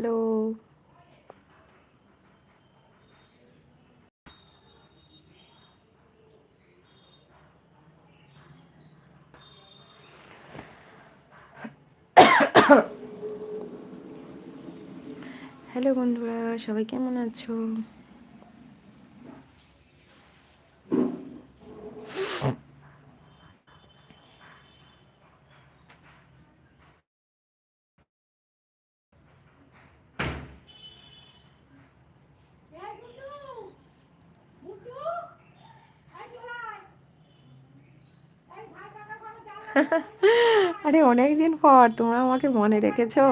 Hello. Hello বন্ধুরা সবাই কেমন আছো? আরে অনেক দিন পর, তোমরা আমাকে মনে রেখেছো?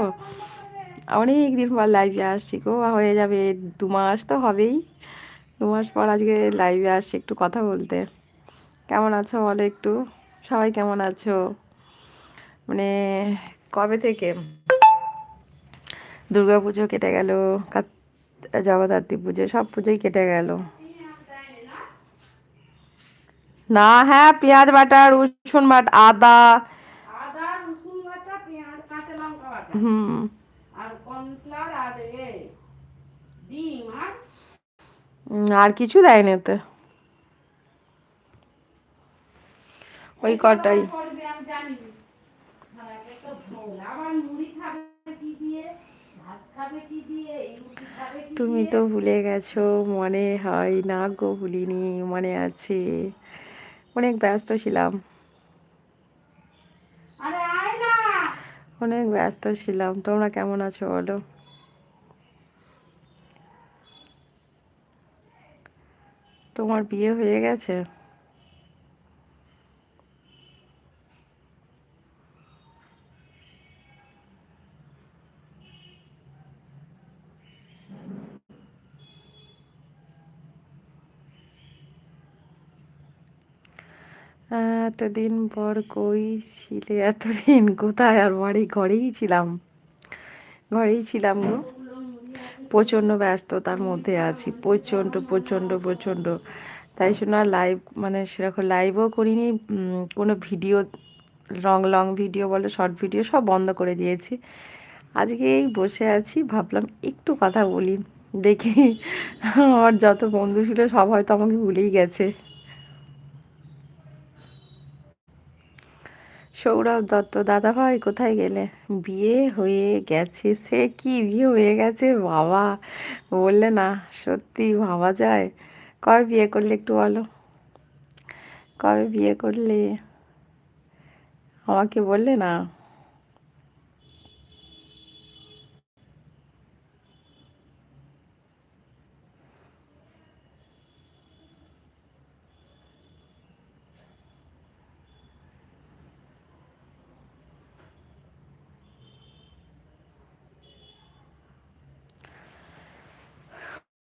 অনেক দিন পর লাইভে আসছি গো, হয়ে যাবে দু মাস তো হবেই। দু মাস পর আজকে লাইভে আসছি একটু কথা বলতে। কেমন আছো বলো একটু? সবাই কেমন আছো? মানে কবে থেকে? দুর্গা পুজো কেটে গেল জগদ্ধাত্রী পুজো, সব পুজোই কেটে গেল। না হ্যাঁ পেঁয়াজ বাটা রসুন বাটা আদা। আদা রসুন বাটা পেঁয়াজ কাঁচা লঙ্কা বাটা। হুম। আর কর্নফ্লাওয়ার আর এ ডিম আর? আর কিছু ওই কটাই। দিয়ে? ভাত খাবে কি দিয়ে? এই রুটি খাবে কি তুমি তো ভুলে গেছো মনে হয় না গো ভুলিনি মনে আছে। অনেক ব্যস্ত ছিলাম। অনেক ব্যস্ত ছিলাম। তোমরা কেমন আছো বলো? তোমার বিয়ে হয়ে গেছে? এতদিন পর কই ছিলে? এতদিন কোথায়? আর বাড়ি ঘরেই ছিলাম। ঘরেই ছিলাম গো। প্রচণ্ড ব্যস্ততার মধ্যে আছি। প্রচণ্ড প্রচণ্ড প্রচণ্ড। তাই আর লাইভ মানে সেরকম লাইভও করিনি। কোনো ভিডিও লং লং ভিডিও বলো শর্ট ভিডিও সব বন্ধ করে দিয়েছি। আজকে এই বসে আছি, ভাবলাম একটু কথা বলি। দেখি, আমার যত বন্ধু ছিল সব হয়তো আমাকে ভুলেই গেছে। সৌরভ দত্ত, দাদা ভাই, কোথায় গেলে? বিয়ে হয়ে গেছে সে কি? বিয়ে হয়ে গেছে? বাবা। বললে, না, সত্যি ভাবা যায়। কবে বিয়ে করলে একটু বলো? কবে বিয়ে করলে? আমাকে বললে না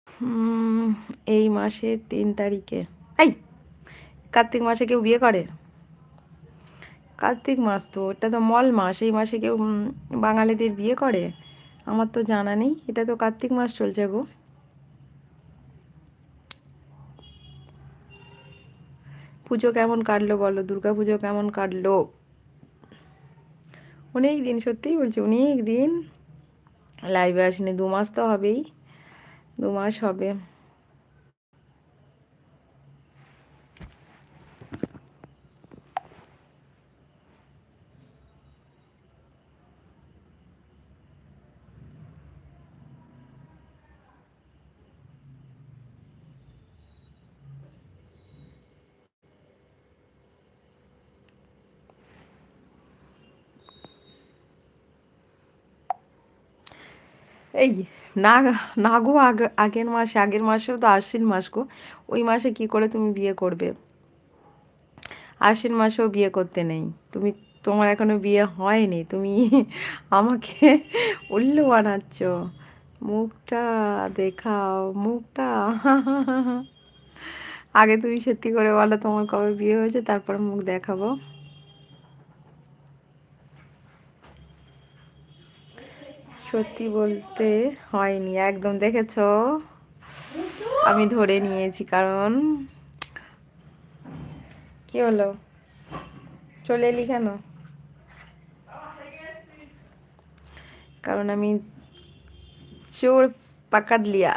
হুম, এই মাসের তিন তারিখে। এই, কার্তিক মাসে কেউ বিয়ে করে? কার্তিক মাস তো, এটা তো মল মাস, এই মাসে কেউ বাঙালিদের বিয়ে করে? আমার তো জানা নেই, এটা তো কার্তিক মাস চলছে গো। পুজো কেমন কাটলো বলো, দুর্গা পুজো কেমন কাটলো? অনেক দিন, সত্যিই বলছি, অনেক দিন। লাইভে আসেনি, দু মাস তো হবেই, দু মাস হবে। এই না না গো আগ- আগের মাসে, আগের মাসেও তো আশ্বিন মাস গো। ওই মাসে কি করে তুমি বিয়ে করবে? আশ্বিন মাসেও বিয়ে করতে নেই। তুমি, তোমার এখনও বিয়ে হয়নি। তুমি আমাকে উল্লু বানাচ্ছ। মুখটা দেখাও, মুখটা। আগে তুমি সত্যি করে বলো তোমার কবে বিয়ে হয়েছে, তারপরে মুখ দেখাবো। সত্যি বলতে হয়নি। একদম দেখেছ? আমি ধরে নিয়েছি কারণ কি হলো? চলে এলি কেন? কারণ আমি চোর পাকাড লিয়া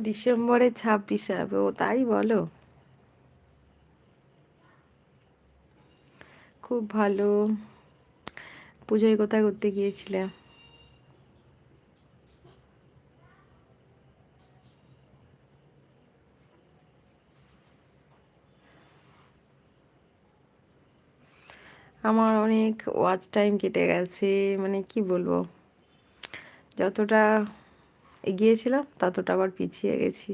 ডিসেম্বরে ছাব্বিশে হবে ও তাই বলো? খুব ভালো। পুজোয় কোথায় করতে গিয়েছিলে? আমার অনেক ওয়াচ টাইম কেটে গেছে মানে কি বলব? যতটা এগিয়েছিলাম, ততটা আবার পিছিয়ে গেছি।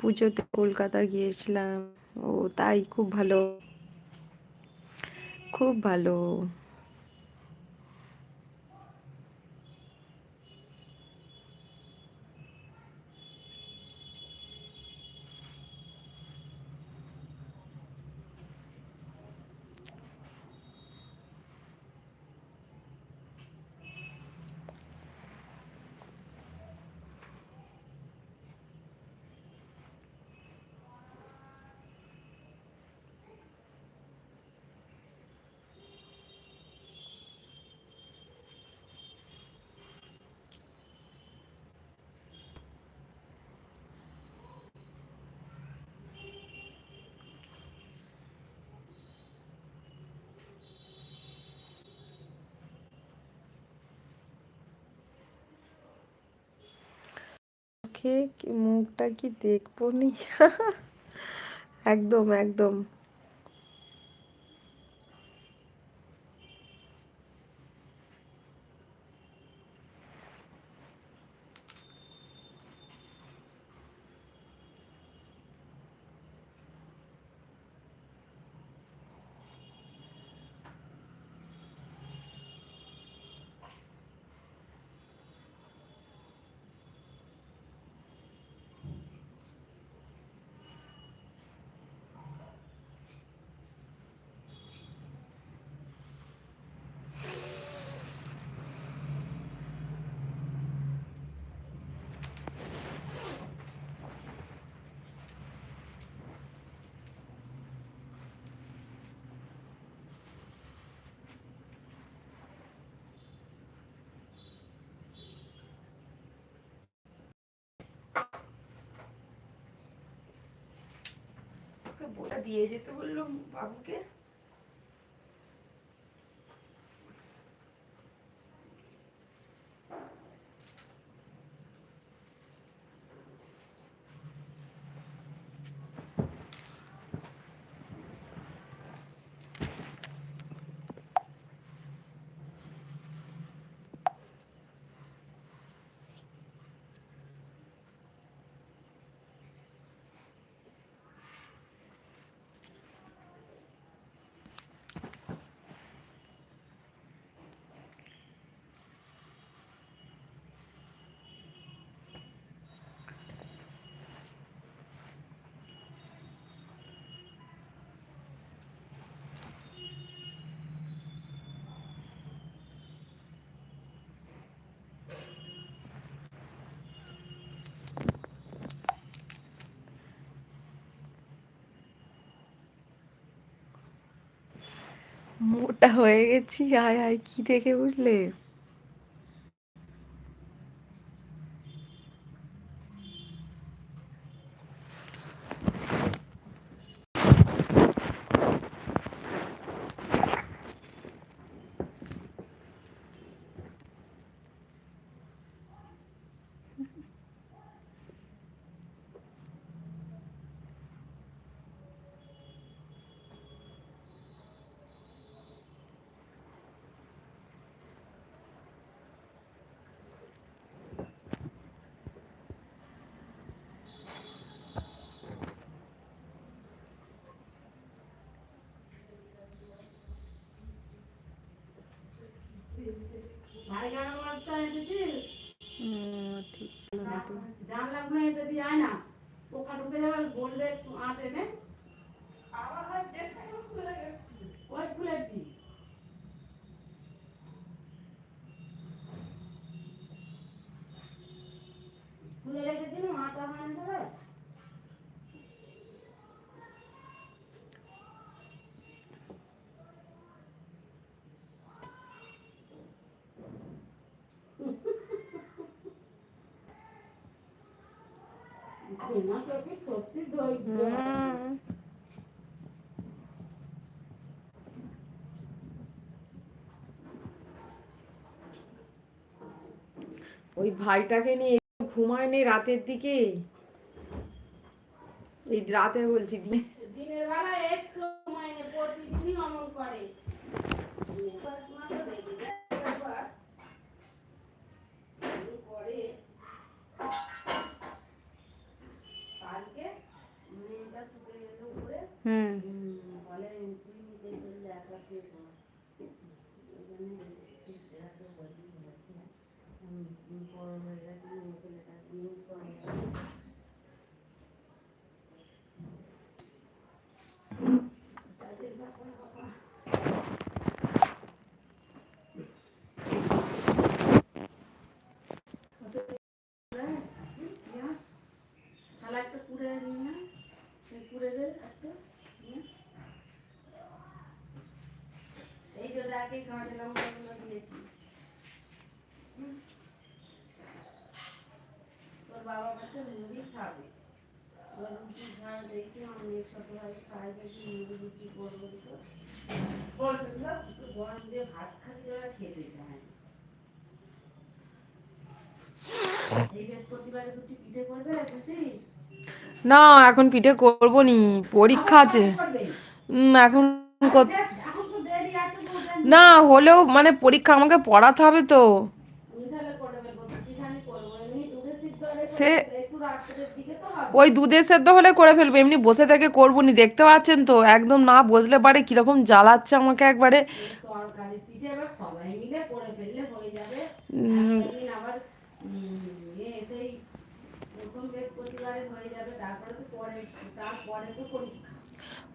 পুজোতে কলকাতা গিয়েছিলাম, ও তাই খুব ভালো। খুব ভালো। মুখে মুখটা কি দেখব নি? একদম একদম। বলে দিয়ে যেতে বলল বাবুকে। মোটা হয়ে গেছি আয় আয় কি দেখে বুঝলে? জানলা এসে দিয়ে আয় না পোকা ঢুকে যাবে বলবে আট এনে। না তোকে সত্যি ধৈর্য হুম। ওই ভাইটাকে নিয়ে একটু ঘুমায়নি রাতের দিকে এই রাতে বলছি দিনে দিনের বেলা একটু প্রতিদিনই অমন করে করে 嗯。দেখ কাঁচা লঙ্কাগুলো দিয়েছি। তোর বাবা মুড়ি খাবে। এবার রুটি খায় দেখি আমি ছোট ভাই খাই দেখি মুড়ি রুটি করব তো বলছিল গরম দিয়ে ভাত খালি ওরা খেতে চায়। না। এই বৃহস্পতিবারে দুটি পিঠে করবে বুঝলি না এখন পিঠে করব নি পরীক্ষা আছে। এখন কর- এখন তো দেরি আছে তো ওটা না, হলেও মানে পরীক্ষা আমাকে পড়াতে হবে তো। সে- ওই দুধের সেদ্ধ হলে করে ফেলব, এমনি বসে থেকে করব নি দেখতে পাচ্ছেন তো, একদম না বসলে পারে কীরকম জ্বালাচ্ছে আমাকে একবারে।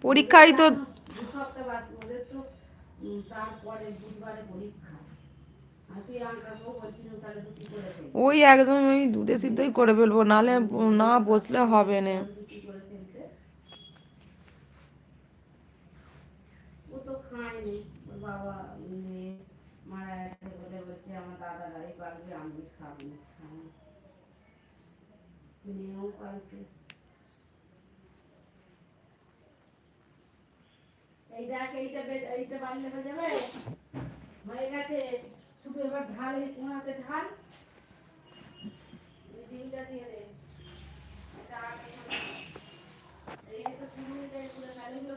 পরীক্ষায় তো তারপরে বুধবারে পরীক্ষা আর তুই আঙ্কাকেও বলছিলাম তাহলে তো কি করে ফেলবি ওই একদম আমি দুধে সিদ্ধই করে ফেলব নাহলে না বসলে হবে না। রুটি করে ফেলতে ও তো খায়নি ওর বাবা মেয়ে মারা গেছে বলে বলছে আমার দাদা দাঁড়ি পারবে আমি খাব না খাব না। মেয়েও পালছে এই দেখ, এইটা এইটা বাড়লে হয়ে যাবে। হয়ে গেছে শুধু এবার ঢাল এই কোনাতে ঢাল। এই ডিমটা দিয়ে দে। এটা এই তো শুরু হয়ে যায় পুরো গাড়িগুলো